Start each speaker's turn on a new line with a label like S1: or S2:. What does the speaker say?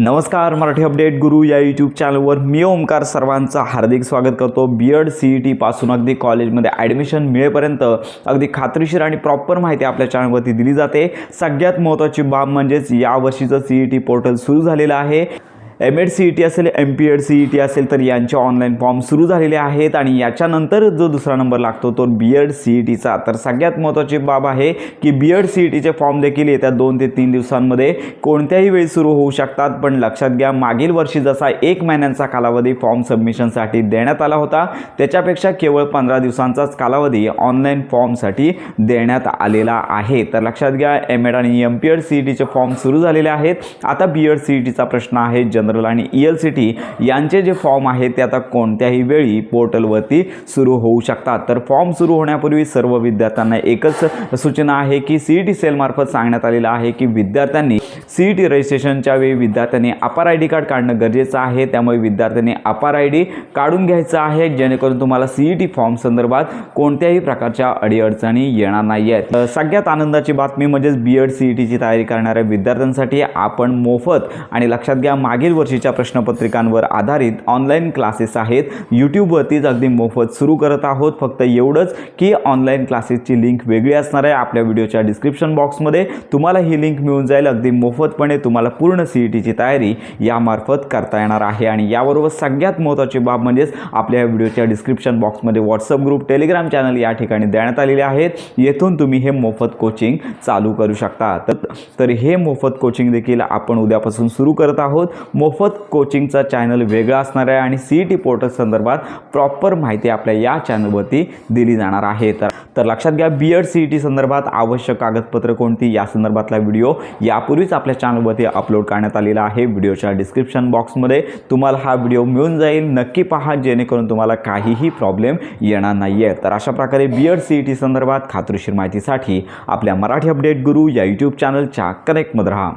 S1: नमस्कार मराठी अपडेट गुरु या यूट्यूब चॅनलवर मी ओमकार सर्वांचं हार्दिक स्वागत करतो. बी एड सी ई टीपासून अगदी कॉलेजमध्ये ॲडमिशन मिळेपर्यंत अगदी खात्रीशीर आणि प्रॉपर माहिती आपल्या चॅनलवरती दिली जाते. सगळ्यात महत्त्वाची बाब म्हणजेच यावर्षीचं सी ई टी पोर्टल सुरू झालेलं आहे. M Ed C E T असेल M P Ed C E T असेल तर यांचे ऑनलाईन फॉर्म सुरू झालेले आहेत. आणि याच्यानंतर जो दुसरा नंबर लागतो तो बी एड सी ई टीचा तर सगळ्यात महत्त्वाची बाब आहे की बी एड सी ई टीचे फॉर्म देखील येत्या दोन ते तीन दिवसांमध्ये कोणत्याही वेळी सुरू होऊ शकतात. पण लक्षात घ्या मागील वर्षी जसा एक महिन्यांचा कालावधी फॉर्म सबमिशनसाठी देण्यात आला होता त्याच्यापेक्षा केवळ पंधरा दिवसांचाच कालावधी ऑनलाईन फॉर्मसाठी देण्यात आलेला आहे. तर लक्षात घ्या एम एड आणि M P Ed C E टीचे फॉर्म सुरू झालेले आहेत. आता बी एड सी ई टीचा प्रश्न आहे जन जनरल आणि ई एल सी टी यांचे जे फॉर्म आहेत ते आता कोणत्याही वेळी पोर्टलवरती सुरू होऊ शकतात. तर फॉर्म सुरू होण्यापूर्वी सर्व विद्यार्थ्यांना एकच सूचना आहे की सी ई टी सेलमार्फत सांगण्यात आलेलं आहे की विद्यार्थ्यांनी सी ई टी रजिस्ट्रेशनच्या वेळी विद्यार्थ्यांनी अपार आय डी कार्ड काढणं गरजेचं आहे. त्यामुळे विद्यार्थ्यांनी अपार आय डी काढून घ्यायचं आहे. जेणेकरून तुम्हाला सी ई टी फॉर्म संदर्भात कोणत्याही प्रकारच्या अडीअडचणी येणार नाही आहेत सगळ्यात आनंदाची बातमी म्हणजेच बी एड सी ई टीची तयारी करणाऱ्या विद्यार्थ्यांसाठी आपण मोफत आणि लक्षात घ्या मागील वर्षीच्या प्रश्नपत्रिकांवर आधारित ऑनलाईन क्लासेस आहेत. यूट्यूबवरतीच अगदी मोफत सुरू करत आहोत. फक्त एवढंच की ऑनलाईन क्लासेसची लिंक वेगळी असणार आहे आपल्या व्हिडिओच्या डिस्क्रिप्शन बॉक्समध्ये तुम्हाला ही लिंक मिळून जाईल. अगदी मोफतपणे तुम्हाला पूर्ण सी ई टीची तयारी यामार्फत करता येणार आहे. आणि याबरोबर सगळ्यात महत्त्वाची बाब म्हणजेच आपल्या व्हिडिओच्या डिस्क्रिप्शन बॉक्समध्ये व्हॉट्सअप ग्रुप टेलिग्राम चॅनल या ठिकाणी देण्यात आलेले आहेत. येथून तुम्ही हे मोफत कोचिंग चालू करू शकता. तर हे मोफत कोचिंग देखील आपण उद्यापासून सुरू करत आहोत. मोफत कोचिंगचा चॅनल वेगळा असणार आहे आणि सी ई टी पोर्टल संदर्भात प्रॉपर माहिती आपल्या या चॅनलवरती दिली जाणार आहे. तर तर लक्षात घ्या B Ed C E T संदर्भात आवश्यक कागदपत्र कोणती? या संदर्भातला व्हिडिओ यापूर्वीच आपल्या चॅनलवरती अपलोड करण्यात आलेला आहे. व्हिडिओच्या डिस्क्रिप्शन बॉक्समध्ये तुम्हाला हा व्हिडिओ मिळून जाईल. नक्की पहा जेणेकरून तुम्हाला काहीही प्रॉब्लेम येणार नाही आहे तर अशा प्रकारे B Ed C E T संदर्भात खात्रीशीर माहितीसाठी आपल्या मराठी अपडेट गुरु या यूट्यूब चॅनलच्या कनेक्टमध्ये राहा.